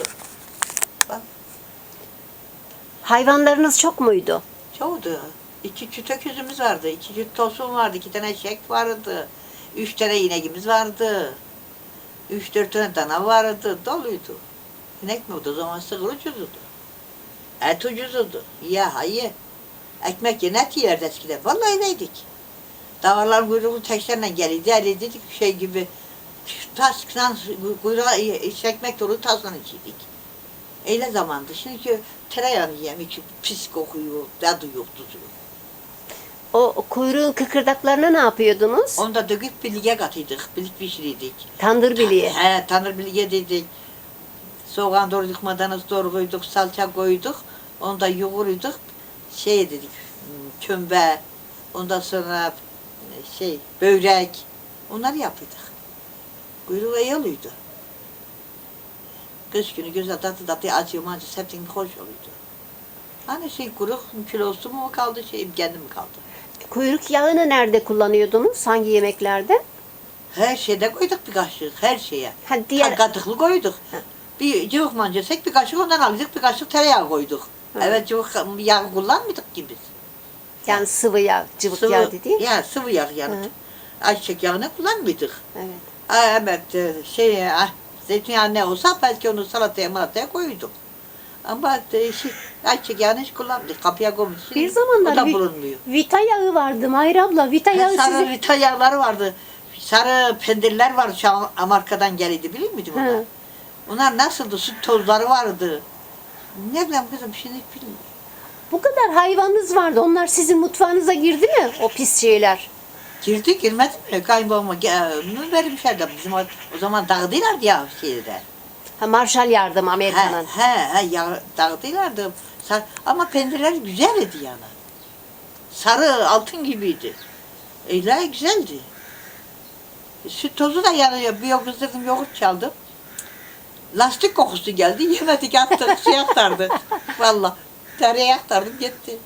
yoktu. Bak Hayvanlarınız çok muydu? çoğdu. İki çüt öküzümüz vardı, iki çüt tosun vardı, iki tane eşek vardı. Üç tane inekimiz vardı. Üç dört tane dana vardı, doluydu. İnek mi oldu? O zaman sığır ucuzdu. Et ucuzdu. Ya hayır. Ekmek yerine et yerdi eskiden. Vallahi öyleydik. Davarların kuyruğu teşlerle gelirdi. Dedik şey gibi. Tasla kuyruğa ekmek dolu tasla içiydik. Öyle zamandı. Şimdi tereyağını yiyem içi pis kokuyor, tadı yok, tuzu yok. O kuyruğun kıkırdaklarına ne yapıyordunuz? Onu da döküp bilge katıydık, bilik pişirirdik. Tandır biliği. He, tanır bilge dedik. Soğan doğradık, maydanoz doğru koyduk, salça koyduk. Onu da yoğuruyorduk. Şey dedik, hmm, kömbe, ondan sonra şey, börek. Onları yapıyorduk. Kuyruğu oluyordu. Kış günü güzel tatlı tatlı acı macı hepsinin hoş oluyordu. Hani şey kuruk kilosu mu kaldı, şey kendim kaldı. Kuyruk yağını nerede kullanıyordunuz? Hangi yemeklerde? Her şeyde koyduk bir kaşık, her şeye. Ha, Diğer... Katıklı koyduk. Bir cıvık mancasek bir kaşık ondan aldık, bir kaşık tereyağı koyduk. Hı. Evet cıvık yağ kullanmadık ki biz. yani sıvı yağ, cıvık sıvı, yağ dediğin. Ya sıvı yağ yani. Ayçiçek yağını kullanmadık. Evet. Evet e, şey ah, zeytinyağı ne olsa belki onu salataya malataya koyduk. Ama e, şey, ayçiçek yağını hiç kullanmadık. Kapıya koymuşuz. Bir zamanlar da vi- bulunmuyor. Vita yağı vardı Mahir abla. Vita yağı sarı sizin... vita yağları vardı. Sarı pendirler vardı şu an Amerika'dan geliydi biliyor muydun Hı. onlar? Onlar nasıldı? Süt tozları vardı. Ne bileyim kızım şimdi hiç bilmiyorum. Bu kadar hayvanınız vardı. Onlar sizin mutfağınıza girdi mi? O pis şeyler. Girdi girmedi mi? Kayınbabama ge- onu vermişlerdi. Bizim o, o zaman dağıdıyorlardı ya şeyde. Ha, Marshall yardım He, Amerika'nın. he, he, ya, dağıtıyorlardı. Sar- ama pendirler güzeldi yani. Sarı, altın gibiydi. Öyle güzeldi. Süt tozu da yanıyor. Bir kızdırdım, yoğurt çaldım. Lastik kokusu geldi. Yemedik attık, şey aktardı. Valla. Tereyağı aktardım gitti.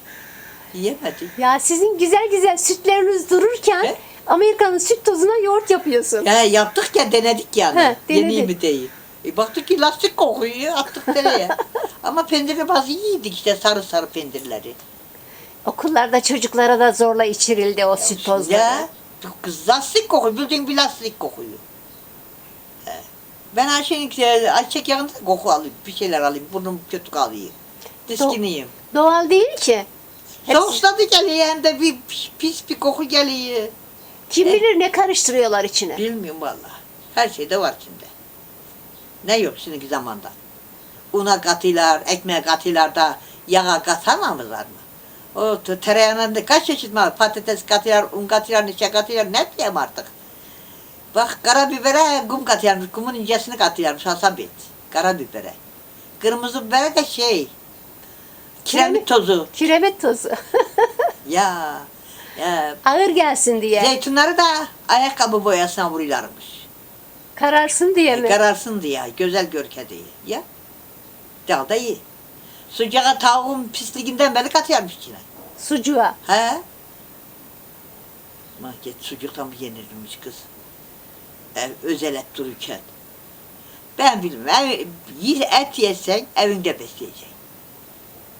Yemedik. Ya sizin güzel güzel sütleriniz dururken He? Amerika'nın süt tozuna yoğurt yapıyorsun. Ya yaptık ya denedik yani. He, denedin. Yeni mi değil. E, baktık ki lastik kokuyor. Attık tereyağı. ama pendiri bazı iyiydik işte sarı sarı pendirleri. Okullarda çocuklara da zorla içirildi o süt tozları. Ya kız lastik kokuyor. Bildiğin bir lastik kokuyor. He. Ben Ayşe'nin e, ayçiçek yağında koku alayım. Bir şeyler alayım. Burnum kötü kalıyor. Diskiniyim. Doğal değil ki. Hepsi- Soğusladı geliyor hem de bir pis, pis bir koku geliyor. Kim bilir ne karıştırıyorlar içine. Bilmiyorum vallahi. Her şeyde var şimdi. Ne yok şimdiki zamanda. Una katıyorlar, ekmeğe katıyorlar da yağa katamamızlar mı? O t- tereyağından da kaç çeşit var? Patates katıyorlar, un katıyorlar, nişe katıyorlar. Ne bileyim artık. Bak karabibere kum katıyorlarmış. Kumun incesini katıyorlarmış. Hasabit. Karabibere. Kırmızı bibere de şey. Kiremit tozu. Kiremit tozu. Ya. ya. Ağır gelsin diye. Zeytinleri de ayakkabı boyasına vuruyorlarmış. Kararsın diye mi? Kararsın diye, güzel görke diye. Ya. Daha da iyi. Sıcağa tavuğun pisliğinden beri katıyormuş içine. Sucuğa. He? Mahket sucuktan mı yenirmiş kız? Ev, özel et dururken. Ben bilmem. Ev, et yesen evinde besleyeceksin.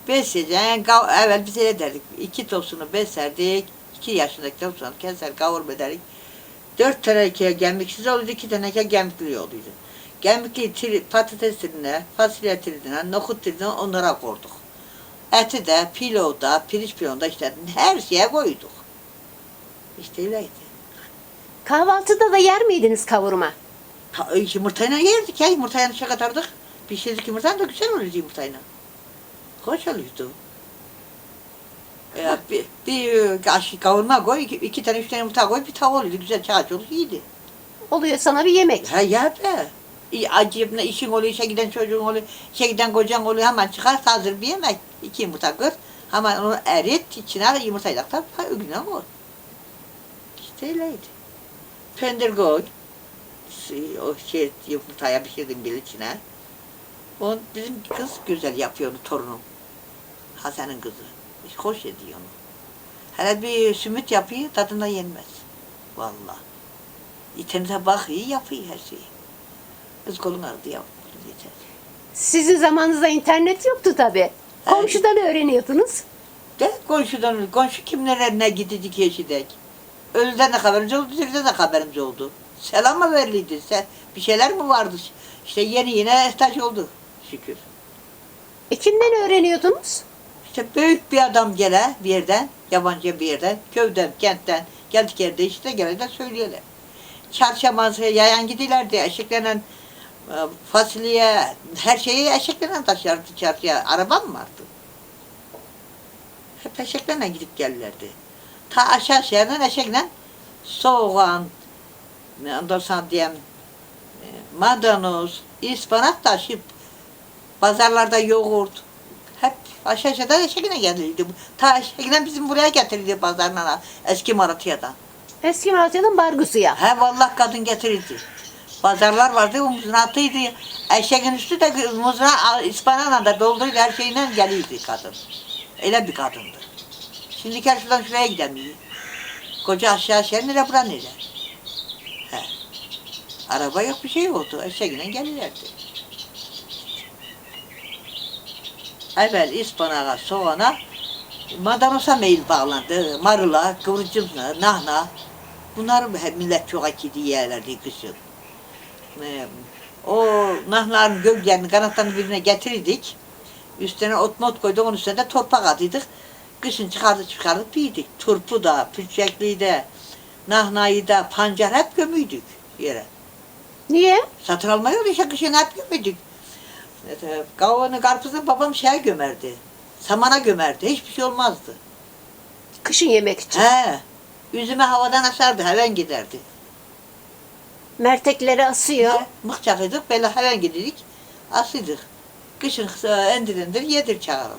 Besleyeceksin. Gav, evvel biz öyle derdik. İki tosunu beslerdik. İki yaşındaki tosunu keser kavurma ederdik. Dört teneke gemliksiz oluyordu, iki teneke gemlikli oluyordu. Gemlikli tri, patates tirine, fasulye tirine, nohut tirine onlara koyduk. Eti de, pilavda, pirinç pilavda işte her şeye koyduk. İşte öyleydi. Kahvaltıda da yer miydiniz kavurma? Ta, yumurtayla yerdik ya, yumurtayla şey katardık. Pişirdik yumurtayla da güzel oluyordu yumurtayla. Oluyordu. Ya, bir, bir kaşık kavurma koy, iki, iki tane, üç tane yumurta koy, bir tava oluyordu. Güzel çağaç olur, iyiydi. Oluyor sana bir yemek. Ha ya be. İyi, Acayip ne işin oluyor, işe giden çocuğun oluyor, işe giden kocan oluyor, hemen çıkar hazır bir yemek. İki yumurta kır, hemen onu erit, içine yumurtayı da ha, öbürüne koy. İşte öyleydi. Pendir koy, o şey yumurtaya pişirdim bir içine. O bizim kız güzel yapıyor onu torunum. Hasan'ın kızı. Hoş ediyor onu. Hele bir sümüt yapıyor, tadına yenmez. Vallahi. İtenize bak iyi yapıyor her şeyi. Kız kolun ağrıdı yavrum. Yeter. Sizin zamanınızda internet yoktu tabi. Komşudan öğreniyordunuz. De komşudan, komşu kimlerine gidecek yaşadık. Ölüden de haberimiz oldu, diriden de haberimiz oldu. Selam mı veriliydi? Se- Bir şeyler mi vardı? İşte yeni yine ihtiyaç oldu şükür. E kimden öğreniyordunuz? İşte büyük bir adam gele bir yerden, yabancı bir yerden, köyden, kentten geldik yerde işte gele de söyleyelim. Çarşamba yayan gidilerdi eşeklerle e, fasulye, her şeyi eşeklerle taşırdı çarşıya. Araba mı vardı? Hep eşeklerle gidip gelirlerdi. Ta aşağı şehirden eşekle soğan, ondan sonra diyeyim, e, maydanoz, ıspanak taşıyıp pazarlarda yoğurt, aşağı aşağıdan eşekle gelirdi. Ta eşekle bizim buraya getirildi pazarına, eski Maratya'dan. Eski Malatya'dan Bargusu'ya. He vallahi kadın getirirdi. Pazarlar vardı, o muzratıydı. Eşeğin üstü de muzra ıspanakla da dolduydu, her şeyle gelirdi kadın. Öyle bir kadındı. Şimdi gel şuradan şuraya gidemiyor. Koca aşağı şehir nere bura nere? He. Araba yok bir şey yoktu, eşeğiyle gelirlerdi. Evvel ıspanağa, soğana, madanosa meyil bağlandı, marula, kıvırcımla, nahna. Bunlar hep millet çok akidi yerlerdi kışın. Ee, o nahların gölgelerini, kanatlarını birbirine getirirdik. Üstüne ot mot koyduk, onun üstüne de torpak atıyorduk. Kışın çıkardık çıkardık yedik. Turpu da, pürçekliği de, nahnayı da, pancar hep gömüydük yere. Niye? Satın almıyor işte kışın hep gömüydük. Kavunu, karpuzu babam şeye gömerdi. Samana gömerdi. Hiçbir şey olmazdı. Kışın yemek için. He. Üzüme havadan asardı, hemen giderdi. Mertekleri asıyor. He, Mıh çakıydık, böyle hemen gidedik. Asıydık. Kışın e, endirendir, yedir çağırırlar.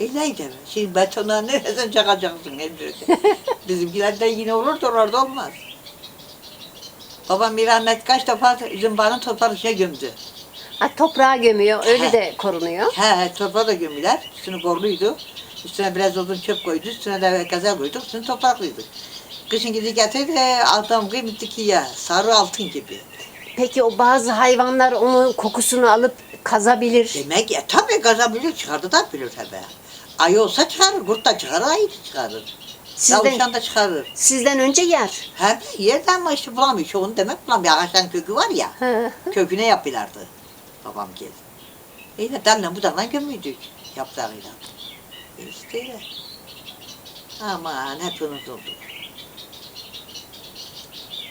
Öyleydi. Şimdi betona nereden çakacaksın endirde? Bizimkilerden yine olur da orada olmaz. Babam bir rahmet kaç defa üzüm bağını toplar içine gömdü. Ha, toprağa gömüyor. Öyle He. de korunuyor. He, toprağa da gömüler. Üstünü korluydu. Üstüne biraz odun çöp koydu. Üstüne de gazel koyduk. Üstünü topraklıydık. Kışın gidi getirdi. Adam kıymetli ki ya. Sarı altın gibi. Peki o bazı hayvanlar onun kokusunu alıp kazabilir. Demek ya tabii kazabilir çıkardı da bilir tabii. Ayı olsa çıkarır, kurt da çıkarır, ayı da çıkarır. Sizden, da çıkarır. sizden önce yer. Hem yerden ama işte bulamıyor. Çoğunu demek bulamıyor. Ağaçtan kökü var ya. Hı. köküne yapılardı. Babam geldi. Öyle dalla budakla gömüydük yaprağıyla. E İşte öyle. Aman hep unutuldu.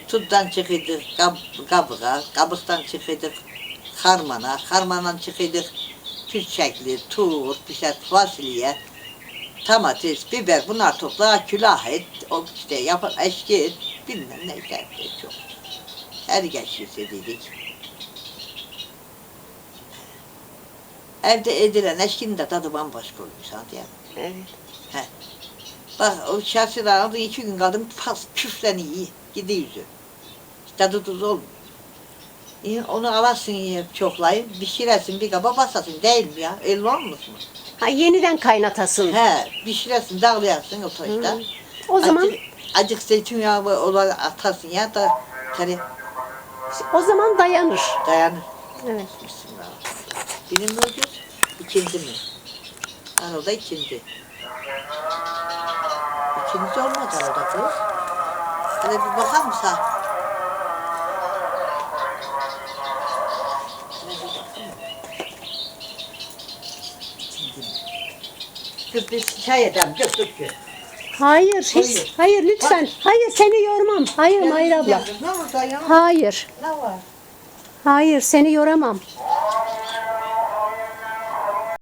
Tuttan çıkıyorduk kab kabığa, kabıktan çıkıyorduk harmana, harmandan çıkıyorduk pürçekli, turp, işte fasulye, domates, biber bunlar topla, külah et, o işte yap, eşki et, bilmem ne işte çok. Her geçiyor dedik. Evde edilen eşkinin de tadı bambaşka oluyor diye. Evet. Bak o şahsılar aldı iki gün kaldım pas küflen iyi gidiyor yüzü. Tadı tuzu olmuyor. İyi, onu alasın iyi çoklayın, pişiresin bir kaba basasın değil mi ya? Öyle olmuş mu? Ha, yeniden kaynatasın. He, pişiresin, dağlayarsın o taşta. Hı. O zaman Acık, acık zeytinyağı olarak atarsın ya da tabii o zaman dayanır. dayanır. Evet. Bismillah. Birim mi ucuz? İkindi mi? Arada ikindi. İkindi olmadı arada kız. Hadi bir bakar mısın? Biz çay dur dur. Hayır, hiç, Hayır. hayır lütfen. Hayır seni yormam. Hayır Mayra abla. Ne ya? Hayır. Ne var? Hayır seni yoramam.